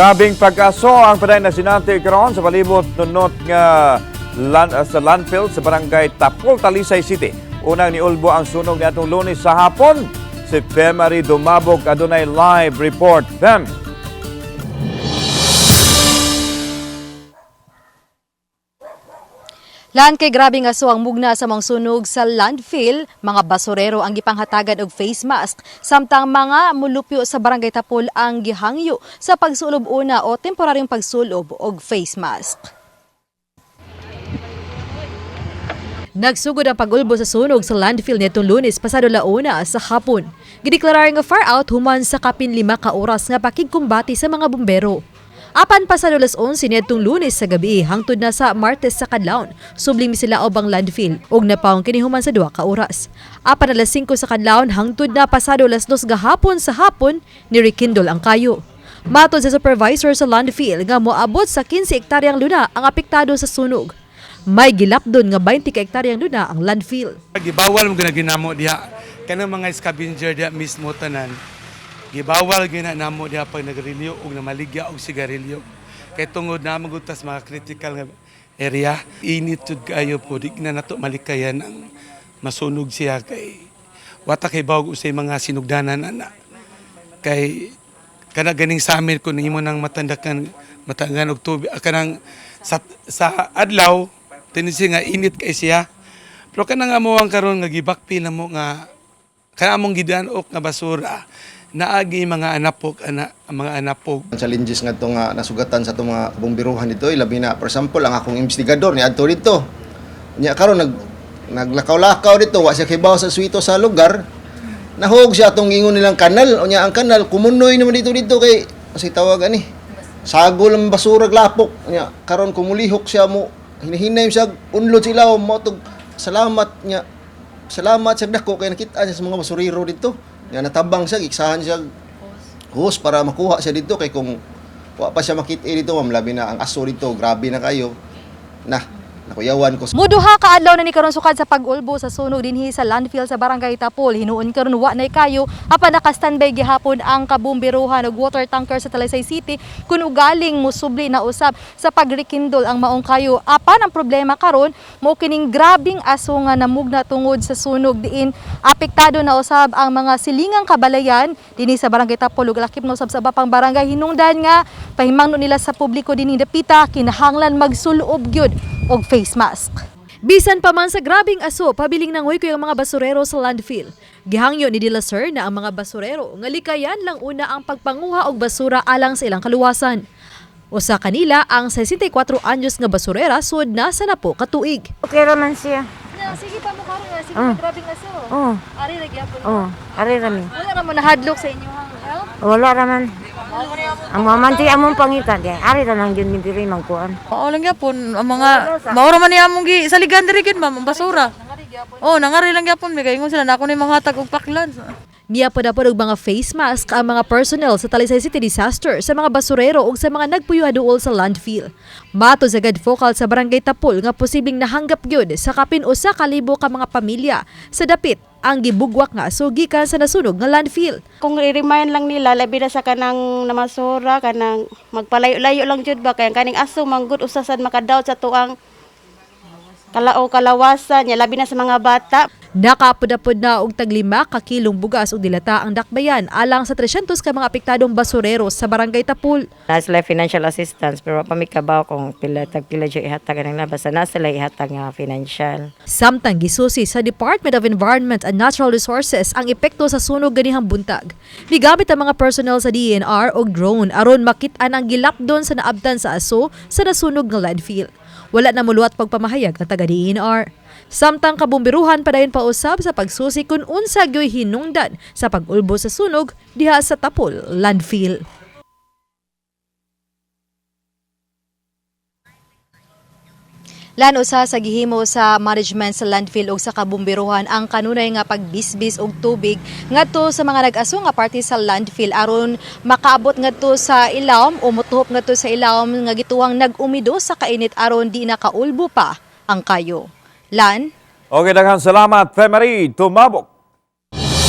Grabing pagkaso ang paday na sinati karon sa palibot nunot nga land, uh, sa landfill sa barangay Tapol, Talisay City. Unang niulbo ang sunog ni atong lunes sa hapon. Si Femari Dumabog adunay live report. Fem. Lan kay grabe nga so ang mugna sa mga sunog sa landfill, mga basurero ang gipanghatagan og face mask, samtang mga mulupyo sa barangay Tapol ang gihangyo sa pagsulob una o temporaryong pagsulob og face mask. Nagsugod ang pagulbo sa sunog sa landfill nitong lunes pasado launa sa hapon. Gideklarar nga far out human sa kapin lima ka oras nga pakigkumbati sa mga bumbero. Apan pasado las 11 nitong lunes sa gabi hangtod na sa Martes sa Kadlawon, sublim sila obang landfill ug napaong kini human sa duha ka oras. Apan alas 5 sa Kadlawon hangtod na pasado las 2 gahapon sa hapon ni rekindol ang kayo. Matod sa supervisor sa landfill nga moabot sa 15 hektaryang luna ang apektado sa sunog. May gilapdon nga 20 ka hektaryang luna ang landfill. Gibawal mo gina ginamo diha kanang mga scavenger diha mismo tanan. Gibawal gina namo diha pag nagrilyo ug namaligya og sigarilyo. Kay tungod na magutas mga critical nga area, init jud kayo po di na nato malikayan ang masunog siya kay wata kay bawog usay mga sinugdanan ana. Kay kana ganing amin kung nimo nang matandakan matangan og tubig ah, kanang sa, sa adlaw tinisi nga init kay siya pero kana nga mo ang karon nga gibakpi na nga kana among gidanok nga basura naagi mga anapok ana mga anapok Ang challenges nga nga nasugatan sa itong mga bombiruhan dito, ilabi na, for example, ang akong investigador ni Adto dito. Nya karon nag naglakaw-lakaw dito, wa siya kibaw sa suito sa lugar. Nahog siya atong ingon nilang kanal. O ang kanal, kumunoy naman dito dito kay, kasi tawag ani, sagol ang basura lapok. Nya karon kumulihok siya mo, hinihinay siya, unlod sila, mo tog salamat niya. Salamat sa dako kay nakita siya sa mga basurero dito. Nya natabang siya, iksahan siya. Hose para makuha siya dito. Kay kung wa pa siya makita dito ma'am labi na ang aso dito. Grabe na kayo. Na nakuyawan ko Muduha ka adlaw na ni karon sukad sa pag-ulbo sa sunog dinhi sa landfill sa barangay Tapol. Hinuon karon wa nay kayo. Apan naka-standby gihapon ang kabumbiruhan ug water tanker sa Talisay City. Kun ugaling musubli na usab sa pagrekindol ang maong kayo. Apan ang problema karon mo kining grabing aso nga namugna tungod sa sunog diin. Apektado na usab ang mga silingang kabalayan dinhi sa barangay Tapol ug lakip na usab sa iba pang barangay. Hinungdan nga pahimangno nila sa publiko dinhi. Dapita kinahanglan magsulob gyud og face mask. Bisan pa man sa grabing aso, pabiling nangoy ko yung mga basurero sa landfill. Gihangyo ni Dila Sir na ang mga basurero nga likayan lang una ang pagpanguha og basura alang sa ilang kaluwasan. Usa kanila ang 64 anyos nga basurera sud na sa napo katuig. Okay raman siya. sige pa mo karon nga sige Ah. grabing aso. Oo. Ari ra gyapon. Oo. Ari rami. Wala ra mo nahadlok sa inyong health. Wala raman. Ang mamanti among pangitan di. Ari ra lang yun ni diri magkuan. Oo lang gyapon ang mga maura man niya among gi saligan diri gid ma'am ang basura. Oh, nangari lang gyapon may kaingon sila na ako ni mga hatag og paklan. Niya po na po mga face mask ang mga personnel sa Talisay City Disaster sa mga basurero ug sa mga nagpuyuha duol sa landfill. Mato sa gad focal sa Barangay Tapol nga posibleng nahanggap gyud sa kapin usa ka libo ka mga pamilya sa dapit ang gibugwak nga aso gikan sa nasunog nga landfill. kung i-remind lang nila labi na sa kanang namasura kanang magpalayo-layo lang jud ba kay kaning aso manggod usasan makadaot sa tuang kalao kalawasan nya labi na sa mga bata Nakapudapod na og taglima ka kilong bugas ug dilata ang dakbayan alang sa 300 ka mga apektadong basurero sa Barangay Tapol. Na sila financial assistance pero pa mi kabaw kung pila tag pila jud ihatag ng labas na sila ihatag nga financial. Samtang gisusi sa Department of Environment and Natural Resources ang epekto sa sunog ganihang buntag. Migamit ang mga personnel sa DNR o drone aron makit-an ang gilapdon sa naabtan sa aso sa nasunog nga landfill. Wala na muluwat pagpamahayag ang taga DNR. Samtang kabumbiruhan padayon pa usab sa pagsusi kung unsa gyoy hinungdan sa pag-ulbo sa sunog diha sa Tapol landfill. Lan usa sa gihimo sa management sa landfill ug sa kabumbiruhan ang kanunay nga pagbisbis og tubig ngadto sa mga nag-aso nga parte sa landfill aron makaabot ngadto sa ilawom o motuhop ngadto sa ilawom nga gituwang nag-umido sa kainit aron di nakaulbo pa ang kayo. Lan Okay, daghang salamat, Femari Dumabog.